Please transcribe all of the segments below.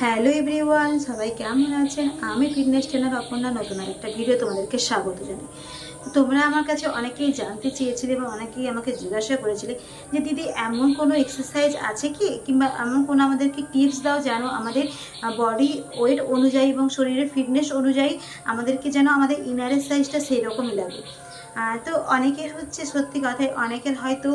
Hello everyone, সবাই কেমন আছেন? আমি ফিটনেস ট্রেনার অপর্ণা, নতুন একটা ভিডিও তোমাদেরকে স্বাগত জানাই। তোমরা আমার কাছে অনেকেই জানতে চেয়েছিলে বা অনেকেই আমাকে জিজ্ঞাসা করেছিলে যে, দিদি, এমন কোনো এক্সারসাইজ আছে কি? কিংবা এমন কোনো আমাদেরকে টিপস দাও যেন আমাদের বডি ওয়েট অনুযায়ী এবং শরীরের ফিটনেস অনুযায়ী আমাদেরকে যেন আমাদের ইনারের সাইজটা সেই রকমই লাগে? তো অনেকের হচ্ছে সত্যি কথাই অনেকের হয়তো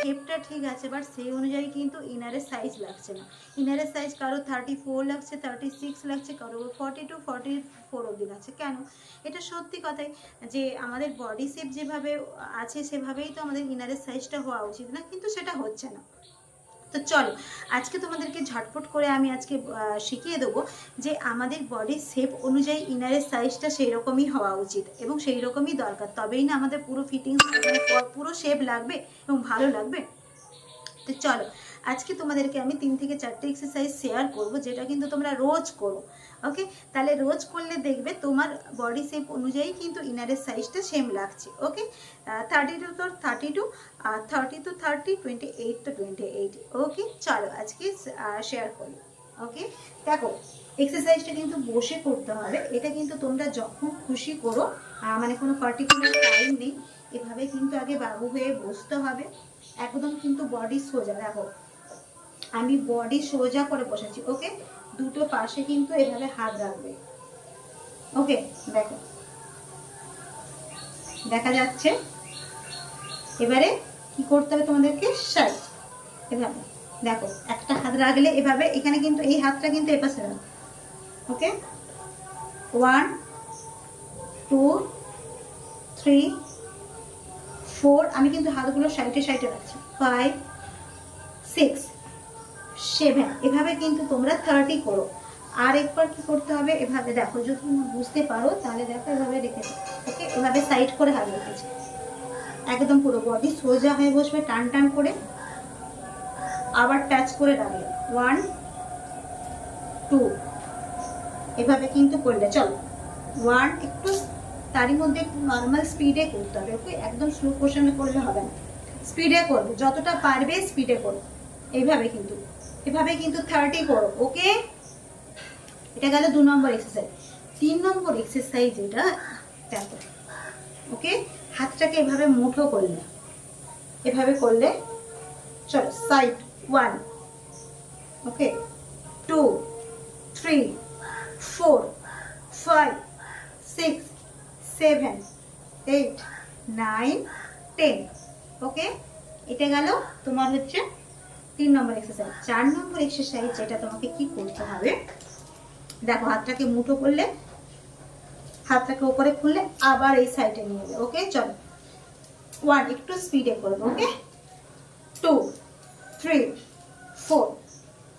শেপটা ঠিক আছে বাট সেই অনুযায়ী কিন্তু ইনারের সাইজ লাগছে না। ইনারের সাইজ কারও থার্টি ফোর লাগছে থার্টি সিক্স লাগছে কারও ফর্টি টু ফর্টি ফোর অবধি লাগছে। কেন? এটা সত্যি কথাই যে আমাদের বডি শেপ যেভাবে আছে, সেভাবেই তো আমাদের ইনারের সাইজটা হওয়া উচিত না, কিন্তু সেটা হচ্ছে না। তো চলো, আজকে তোমাদেরকে ঝটপট করে আমি আজকে শিখিয়ে দেবো যে আমাদের বডির শেপ অনুযায়ী ইনারের সাইজটা সেই রকমই হওয়া উচিত এবং সেই রকমই দরকার। তবেই না আমাদের পুরো ফিটিংস পুরো শেপ লাগবে এবং ভালো লাগবে। তো চলো, আজকে তোমাদেরকে আমি তিন থেকে চারটে এক্সারসাইজ শেয়ার করব, যেটা কিন্তু তোমরা রোজ করো ওকে তাহলে রোজ করলে দেখবে তোমার বডি শেপ অনুযায়ী কিন্তু ইনারের সাইজটা সেম লাগছে ওকে থার্টি টু তো থার্টি টু আর thirty two thirty twenty eight তো টোয়েন্টি এইট ওকে চলো আজকে শেয়ার করি। ওকে দেখো এক্সারসাইজটা কিন্তু বসে করতে হবে। এটা কিন্তু তোমরা যখন খুশি করো মানে কোনো পার্টিকুলার টাইম নেই, এভাবে কিন্তু আগে বাবু হয়ে বসতে হবে। একদম কিন্তু বডি সোজা, দেখো। আমি বডি সোজা করে বসেছি ওকে দুটো পাশে কিন্তু এভাবে হাত রাখবে। ওকে দেখো। দেখা যাচ্ছে এবারে কি করতে হবে তোমাদেরকে? সাইড এভাবে। দেখো, একটা হাত রাখলে এভাবে, এখানে কিন্তু এই হাতটা কিন্তু এপাশে রাখো। Okay one two three four আমি কিন্তু হাতগুলো সাইডে সাইডে রাখছি। ফাইভ সিক্স সেভেন এভাবে কিন্তু তোমরা থার্টি করো। আর একবার কি করতে হবে? এভাবে দেখো, যদি তোমরা বুঝতে পারো, তাহলে দেখো, এভাবে রেখেছি ওকে এভাবে সাইড করে হাত রেখেছি। একদম পুরো বডি সোজা হয়ে বসবে, টান টান করে। আবার টাচ করে রাখলে ওয়ান টু এভাবে কিন্তু করলে, চলো। ওয়ান একটু তারই মধ্যে নর্মাল স্পিডে করতে হবে ওকে একদম স্লো পোশনে করলে হবে না। স্পিডে করবে, যতটা পারবে স্পিডে করো এইভাবে কিন্তু। এভাবে কিন্তু থার্টি করো ওকে এটা গেল দু নম্বর এক্সারসাইজ তিন নম্বর এক্সারসাইজ এটা, দেখো। ওকে? হাতটাকে এভাবে মুঠো করলে। এভাবে করলে, চলো side one okay two three four five six seven eight nine ten okay এটা গেল তোমার হচ্ছে তিন নম্বর এক্সারসাইজ চার নম্বর এক্সারসাইজ যেটা তোমাকে কি করতে হবে? দেখো, হাতটাকে মুঠো করলে হাতটাকে উপরে খুললে আবার এই সাইডে নিয়ে যাবে ওকে চলো। ওয়ান একটু স্পিডে করব okay two three four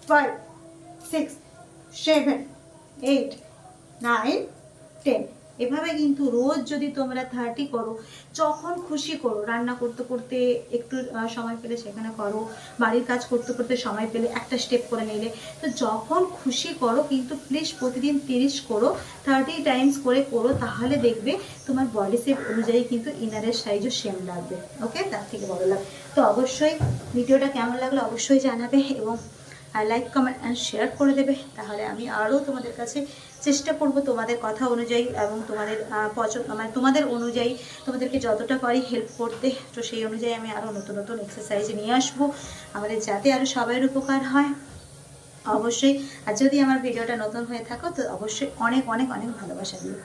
five six seven eight nine ten এভাবে কিন্তু রোজ যদি তোমরা থার্টি করো, যখন খুশি করো, রান্না করতে করতে একটু সময় পেলে সেখানে করো, বাড়ির কাজ করতে করতে সময় পেলে একটা স্টেপ করে নিলে, তো যখন খুশি করো কিন্তু প্লিজ প্রতিদিন তিরিশ করো থার্টি টাইমস করে করো, তাহলে দেখবে তোমার বডি শেপ অনুযায়ী কিন্তু ইনারের সাইজও সেম লাগবে। ওকে তার থেকে বড় লাগবে। তো অবশ্যই ভিডিওটা কেমন লাগল অবশ্যই জানাবে এবং লাইক কমেন্ট অ্যান্ড শেয়ার করে দেবে। তাহলে আমি আরও তোমাদের কাছে চেষ্টা করব তোমাদের কথা অনুযায়ী এবং তোমাদের পছন্দ মানে তোমাদের অনুযায়ী তোমাদেরকে যতটা পারি হেল্প করতে। তো সেই অনুযায়ী আমি আরও নতুন নতুন এক্সারসাইজ নিয়ে আসব। আমাদের যাতে আরও সবাইয়ের উপকার হয়, অবশ্যই। আর যদি আমার ভিডিওটা নতুন হয়ে থাকো, তো অবশ্যই অনেক অনেক অনেক ভালোবাসা দিও।